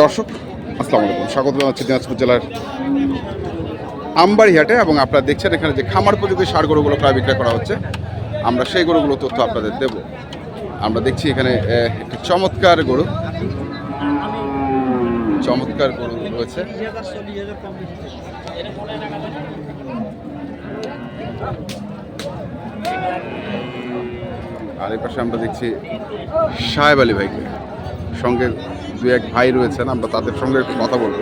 দর্শক, আসসালামু আলাইকুম। স্বাগত জানাচ্ছি দিনাজপুর জেলার আমবাড়ি হাটে এবং আপনারা দেখছেন এখানে যে খামার উপযোগী সার গরুগুলো প্রায় বিক্রয় করা হচ্ছে। আমরা সেই গরুগুলো তথ্য আপনাদের দেব। আমরা দেখছি এখানে একটি চমৎকার গরু। চমৎকার গরু রয়েছে। আর এই পাশে আমরা দেখছি সাহেব আলী ভাইকে। সঙ্গে দু এক ভাই রয়েছেন আমরা তাদের সঙ্গে একটু কথা বলব।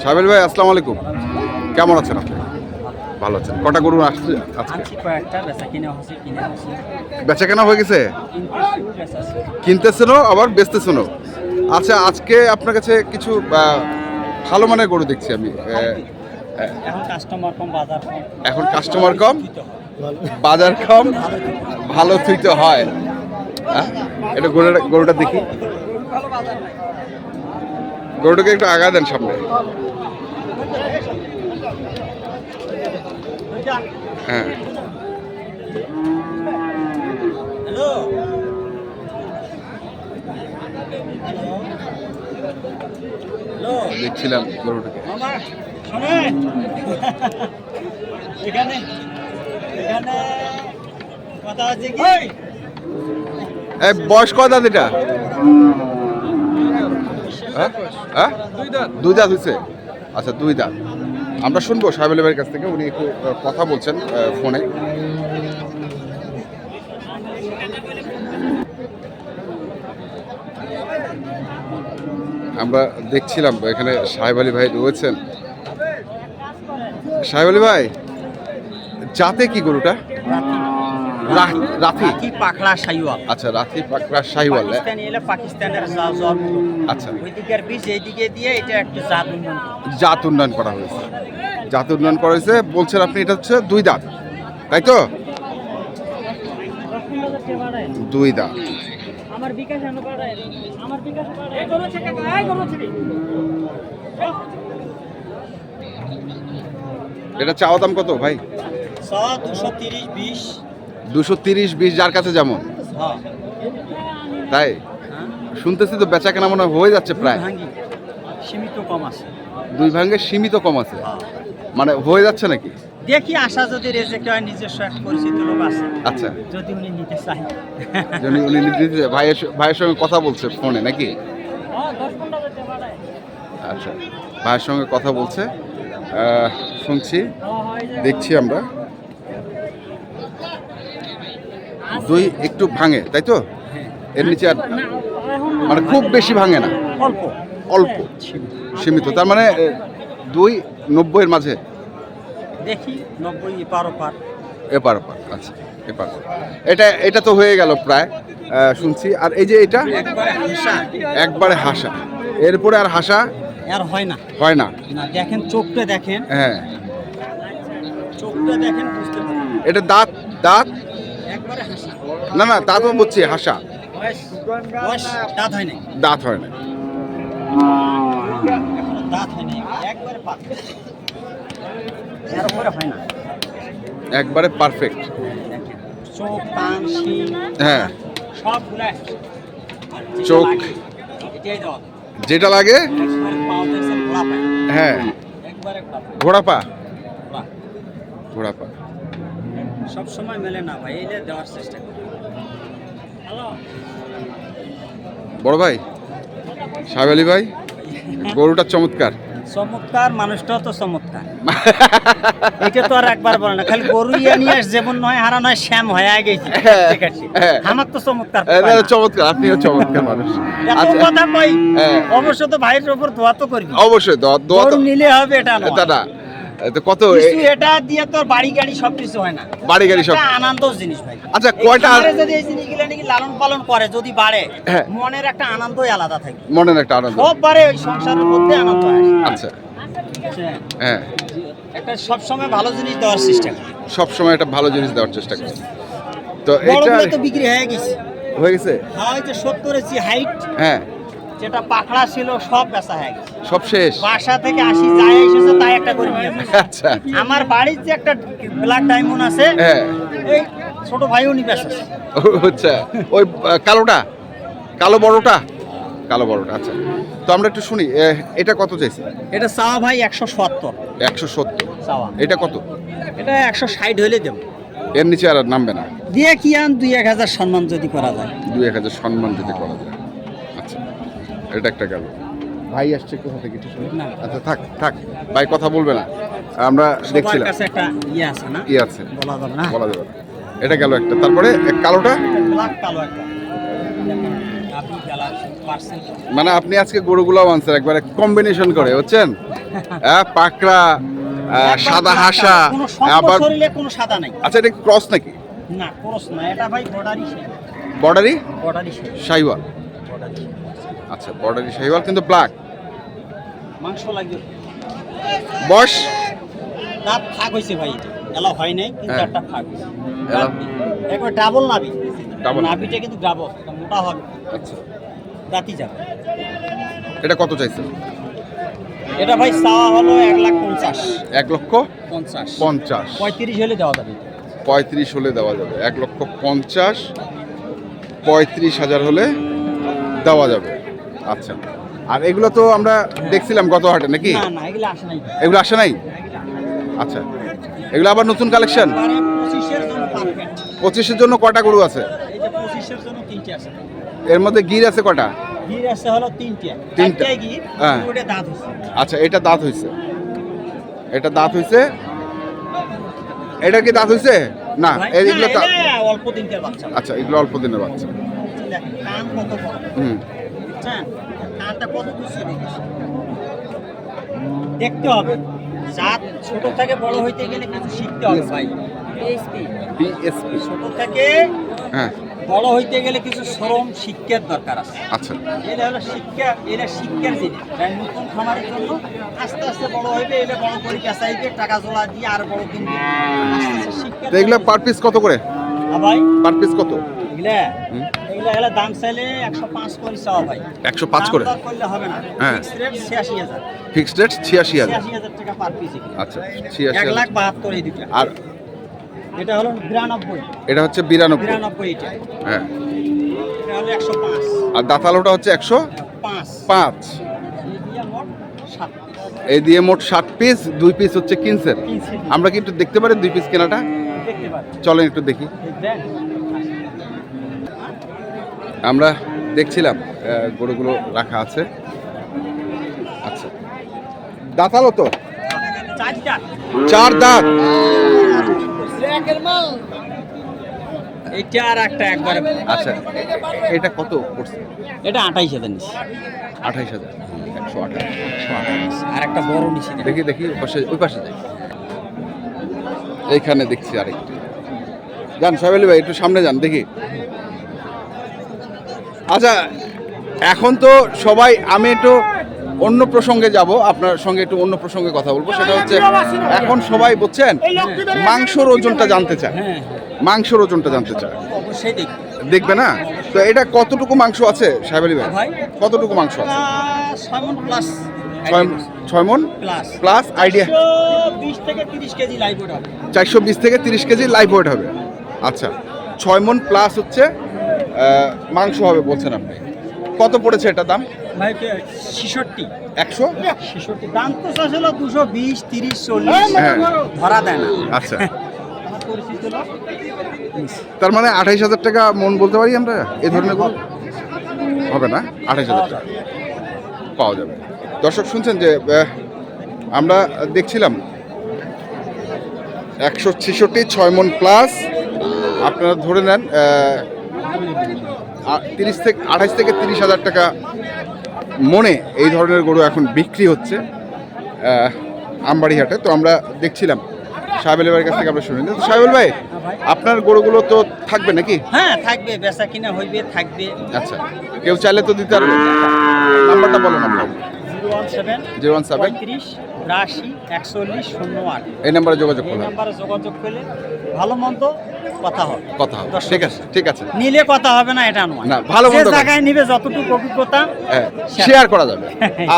সাহেব আলী ভাই আসসালামু আলাইকুম। কেমন আছেন আপনি? ভালো আছেন। কটা গরু আসছে আজকে? বেচা কিনে হয়ে গেছে? কিন্তু বেচাছি কিনতেছেন আবার বেচতেছেন আচ্ছা আজকে আপনার কাছে কিছু ভালো মানের গরু দেখছি আমি। এখন কাস্টমার কম বাজার কম। এখন কাস্টমার কম। বাজার কম ভালো থুইতে হয়। হ্যাঁ? এটা গরুটা গরুটা দেখি। গরুটাকে একটু আগা দেন সামনে। হ্যাঁ। দেখছিলাম গরুটাকে। এখানে এখানে কথা আছে কি? এই বয়স কয় দাঁত এটা? হ্যাঁ? হ্যাঁ? দুই দাঁত। হয়েছে আচ্ছা দুই দাঁত। আমরা শুনব সাহেব আলী ভাইয়ের কাছ থেকে উনি একটু কথা বলছেন ফোনে। আমরা দেখছিলাম এখানে সাহেব আলী ভাই রয়েছেন। সাহেব আলী ভাই জাতে কি গরুটা? রাফি? কি পাখড়া সাইওয়াল। আচ্ছা রাফি পাকড়া শাহিওয়াল পাকিস্তানি এলে পাকিস্তানের জা- জন্ম। আচ্ছা। ওইদিকের বীজ এইদিকে দিয়ে এটা একটু জাত উন্নয়ন জাত উন্নয়ন করা হয়েছে। জাত উন্নয়ন করা হয়েছে বলছেন আপনি এটা হচ্ছে দুই দাঁত। তাই তো? দুই দাঁত। আমার বিকাশ আমার বিকাশ এটা চাওয়া দাম কত ভাই? দুশো তিরিশ বিশ। যার কাছে যেমন। হ্যাঁ। তাই? হ্যাঁ শুনতেছি তো বেচা কেনা মনে হয় হয়ে যাচ্ছে প্রায়। সীমিত কম আছে। দুই ভাঙ্গে সীমিত কম আছে। হ্যাঁ। মানে হয়ে যাচ্ছে নাকি? দেখি আশা যদি রেজেক্ট হয় নিজস্ব এক পরিচিত লোক আছে। আচ্ছা। যদি উনি নিতে চাই উনি উনি নিতে- ভাইয়ের ভাইয়ের সঙ্গে কথা বলছে ফোনে নাকি? আচ্ছা। ভাইয়ের সঙ্গে কথা বলছে। শুনছি দেখছি আমরা। দুই একটু ভাঙে তাই তো? এর নিচে আর মানে খুব বেশি ভাঙে না। অল্প। অল্প সীমিত। তার মানে দুই নব্বইয়ের মাঝে? দেখি নব্বই এপার ওপার। এপার ওপার আচ্ছা এপার। এটা এটা তো হয়ে গেল প্রায় শুনছি। আর এই যে এটা? একবারে হাসা। এরপরে আর হাসা? আর হয় না। হয় না। না দেখেন চোখটা দেখেন। হ্যাঁ। চোখটা দেখেন বুঝতে পারেন এটা দাঁত দাঁত? একবারে হাসা। না না তো বুঝছি হাসা। দাঁত হয় নাই। দাঁত হয় না দাঁত হয় নাই একবারে পাত এর উপরে হয় না। একবারে পারফেক্ট চোখ কান হ্যাঁ। সবগুলা চোখ। এটাই দেওয়া যেটা লাগে? হ্যাঁ। ঘোড়া পা ঘোড়া। পা সব সময় মেলে না ভাই এলে দেওয়ার চেষ্টা করি। বড় ভাই? সাহেব আলী ভাই? গরুটা চমৎকার। চমৎকার মানুষটাও তো চমৎকার। এটা তো আর একবার বলে না খালি গরু নিয়ে যেমন নয় হারা নয় শ্যাম হয়ে গেছে। আছে হ্যাঁ। আমার তো চমৎকার চমৎকার আপনিও চমৎকার মানুষ। এত আচ্ছা কথা কই? হ্যাঁ। অবশ্য তো ভাইয়ের উপর দোয়া তো করবি। অবশ্যই দোয়া দোয়া তো নিলে হবে এটা দাদা না। তো কত কিছু এটা দিয়ে তোর বাড়ি গাড়ি সব কিছু হয় না। বাড়ি গাড়ি সব আনন্দ জিনিস ভাই। আচ্ছা, কয়টা- যদি এই জিনিসগুলো নাকি লালন পালন করে যদি বাড়ে হ্যাঁ। মনের একটা আনন্দই আলাদা থাকে। মনের একটা আনন্দ। সব বাড়ে ওই সংসারের মধ্যে আনন্দ আসে আচ্ছা। হ্যাঁ। একটা সব সময় ভালো জিনিস দেওয়ার চেষ্টা করি। সব সময় একটা ভালো জিনিস দেওয়ার চেষ্টা করি। তো এটা তো বিক্রি হয়ে গেছে। হয়ে গেছে? হ্যাঁ ওই যে হাইট হ্যাঁ। যেটা পাখড়া ছিল সব বেচা হয়ে গেছে। সব শেষ। বাসা থেকে আসি যাই এসেছে তাই একটা করে আচ্ছা। আমার বাড়ির যে একটা ব্ল্যাক ডায়মন্ড আছে হ্যাঁ। এই ছোট ভাইও নিবে আচ্ছা। ওই কালোটা? কালো বড়টা? কালো বড়টা আচ্ছা। তো আমরা একটু শুনি এটা কত চাইছে? এটা চাওয়া ভাই একশো সত্তর। একশো সত্তর। চাওয়া। এটা কত? এটা একশো ষাট হলে দেব। এর নিচে আর নামবে না। দিয়ে কি আন দুই এক হাজার সম্মান যদি করা যায়। দুই এক হাজার সম্মান যদি করা যায়। আচ্ছা। এটা একটা গেল। ভাই আসছে কোথা থেকে? একটু শুনি আচ্ছা থাক থাক। ভাই কথা বলবে না। আমরা দেখছিলাম। কাছে ইয়ে আছে না? বলা যাবে। এটা গেল একটা। তারপরে কালোটা? মানে আপনি আজকে গরুগুলো আনছেন একবারে কম্বিনেশন করে বুঝছেন? হ্যাঁ পাকড়া সাদা হাসা আবার কোনো সাদা নাই। আচ্ছা এটা ক্রস নাকি? না ক্রস না এটা ভাই বর্ডারি শাহিওয়াল বর্ডারই শেষ আচ্ছা বর্ডারি শাহিওয়াল কিন্তু ব্ল্যাক মাংস লাগবে। বয়স দাঁত ফাঁক হয়েছে ভাই এলা হয় নাই কিন্তু। একটা ফাঁক একবার ডাবল নাবি। নাবিটা কিন্তু ডাবল মোটা হবে। আচ্ছা। রাতি যাবে। এটা কত চাইছে এটা ভাই চাওয়া হলো এক লাখ পঞ্চাশ। এক লক্ষ পঞ্চাশ। পঞ্চাশ। পঁয়ত্রিশ হলে দেওয়া যাবে। পঁয়ত্রিশ হলে দেওয়া যাবে। এক লক্ষ পঞ্চাশ পঁয়ত্রিশ হাজার হলে দেওয়া যাবে। আচ্ছা। আর এগুলো তো আমরা দেখছিলাম গত হাটে নাকি এগুলো আসে নাই। আচ্ছা। এগুলো আবার নতুন কালেকশন? পঁচিশের জন্য কটা গরু আছে? এর মধ্যে গির আছে কটা? হ্যাঁ। আচ্ছা এটা দাঁত হইছে। এটা দাঁত হইছে? এটা কি দাঁত হইছে? না এগুলো অল্প বাচ্চা। আচ্ছা এগুলো অল্প দিনের বাচ্চা। হুম। বুঝছেন কত দেখতে হবে। জাত ছোট থেকে বড় হইতে গেলে কিছু শিখতে হবে ভাই। বিএসপি ছোট থেকে হ্যাঁ। বড় হইতে গেলে কিছু শ্রম শিক্ষার দরকার আছে। আচ্ছা। এটা হলো শিক্ষা এটা শিক্ষার জিনিস। তাই নতুন খামারের জন্য আস্তে আস্তে বড় হইবে এটা বড় করে চাইবে টাকা জোলা দিয়ে আর বড় কিনবে। আস্তে আস্তে শিক্ষা এগুলো পার পিস কত করে? ভাই? পার পিস কত? এগুলা দাম চাইলে একশো পাঁচ করে চাওয়া ভাই একশো পাঁচ করে? করলে হবে না। হ্যাঁ। ছিয়াশি হাজার। ফিক্সড রেট ছিয়াশি হাজার? টাকা পার পিস আচ্ছা ছিয়াশি এক লাখ বাহাত্তর এই দুটা আর এটা হলো বিরানব্বই। এটা হচ্ছে বিরানব্বই। বিরানব্বই এটা হ্যাঁ। এটা হলো একশো পাঁচ। আর দাঁতালোটা হচ্ছে একশো পাঁচ। পাঁচ। এই দিয়ে মোট ষাট পিস দুই পিস হচ্ছে কিনসের কিনছে আমরা কি একটু দেখতে পারি দুই পিস কেনাটা? চলেন একটু দেখি। আমরা দেখছিলাম গরুগুলো রাখা আছে। আচ্ছা। দাঁতালো তো? চার দাঁত। এইটা আর একটা একবারে। আচ্ছা এটা কত পড়ছে? এটা আঠাইশ হাজার আঠাইশ হাজার। একশো আঠাশ। আর একটা বড় দেখি দেখি ওই পাশে ওই পাশে যাই। এইখানে দেখছি আরেকটি। যান সাহেব ভাই একটু সামনে যান দেখি। আচ্ছা এখন তো সবাই আমি একটু অন্য প্রসঙ্গে যাব আপনার সঙ্গে একটু অন্য প্রসঙ্গে কথা বলব সেটা হচ্ছে এখন সবাই বুঝছেন মাংসর ওজনটা জানতে চায়। মাংসর ওজনটা জানতে চায়। দেখবে না? তো এটা কতটুকু মাংস আছে সাহেব আলী ভাই? কতটুকু মাংস আছে? ছয় মন প্লাস। আইডিয়া। চারশো বিশ থেকে তিরিশ কেজি লাইভ ওয়েট হবে। আচ্ছা ছয় মন প্লাস হচ্ছে মাংস হবে বলছেন আপনি। কত পড়েছে এটা দাম? ছিষট্টি। একশো? ছেষট্টি। দাম তো চাষলো দুশো বিশ তিরিশ চল্লিশ। হ্যাঁ। ধরা দেয় না। আচ্ছা। তার মানে আঠাইশ হাজার টাকা মন বলতে পারি আমরা? এই ধরনের হবে না? আঠাইশ হাজার টাকা। পাওয়া যাবে। দর্শক শুনছেন যে আমরা দেখছিলাম একশো ছেষট্টি ছয় মন প্লাস আপনারা ধরে নেন তিরিশ থেকে আঠাইশ থেকে তিরিশ হাজার টাকা মনে এই ধরনের গরু এখন বিক্রি হচ্ছে আমবাড়িহাটে। তো আমরা দেখছিলাম সাহেবেল ভাইয়ের কাছ থেকে আমরা শুনি তো সাহেবেল ভাই আপনার গরুগুলো তো থাকবে নাকি? হ্যাঁ থাকবে বেচা কিনা হইবে থাকবে। আচ্ছা কেউ চাইলে তো দিতে পারবে। নাম্বারটা বলেন আপনার জিরো ওয়ান সেভেন একচল্লিশ শূন্য আট। এই নাম্বারে যোগাযোগ এই করলাম নাম্বারে যোগাযোগ করলে ভালো মন্দ কথা হবে। কথা হবে। ঠিক আছে ঠিক আছে। নিলে কথা হবে না এটা নয়। না, ভালো মন্দ জায়গায় নিবে যতটুকু অভিজ্ঞতা হ্যাঁ শেয়ার করা যাবে।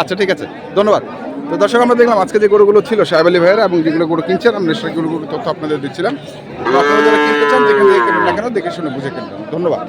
আচ্ছা ঠিক আছে ধন্যবাদ। তো দর্শক আমরা দেখলাম আজকে যে গরুগুলো ছিল সাহেব আলী ভাইয়ের এবং যেগুলো গরু কিনছেন আমরা সেগুলো গরুর তথ্য আপনাদের দিচ্ছিলাম। আপনারা যারা কিনতে চান যেখান থেকে কিনুন না কেন দেখে শুনে বুঝে কিনবেন ধন্যবাদ।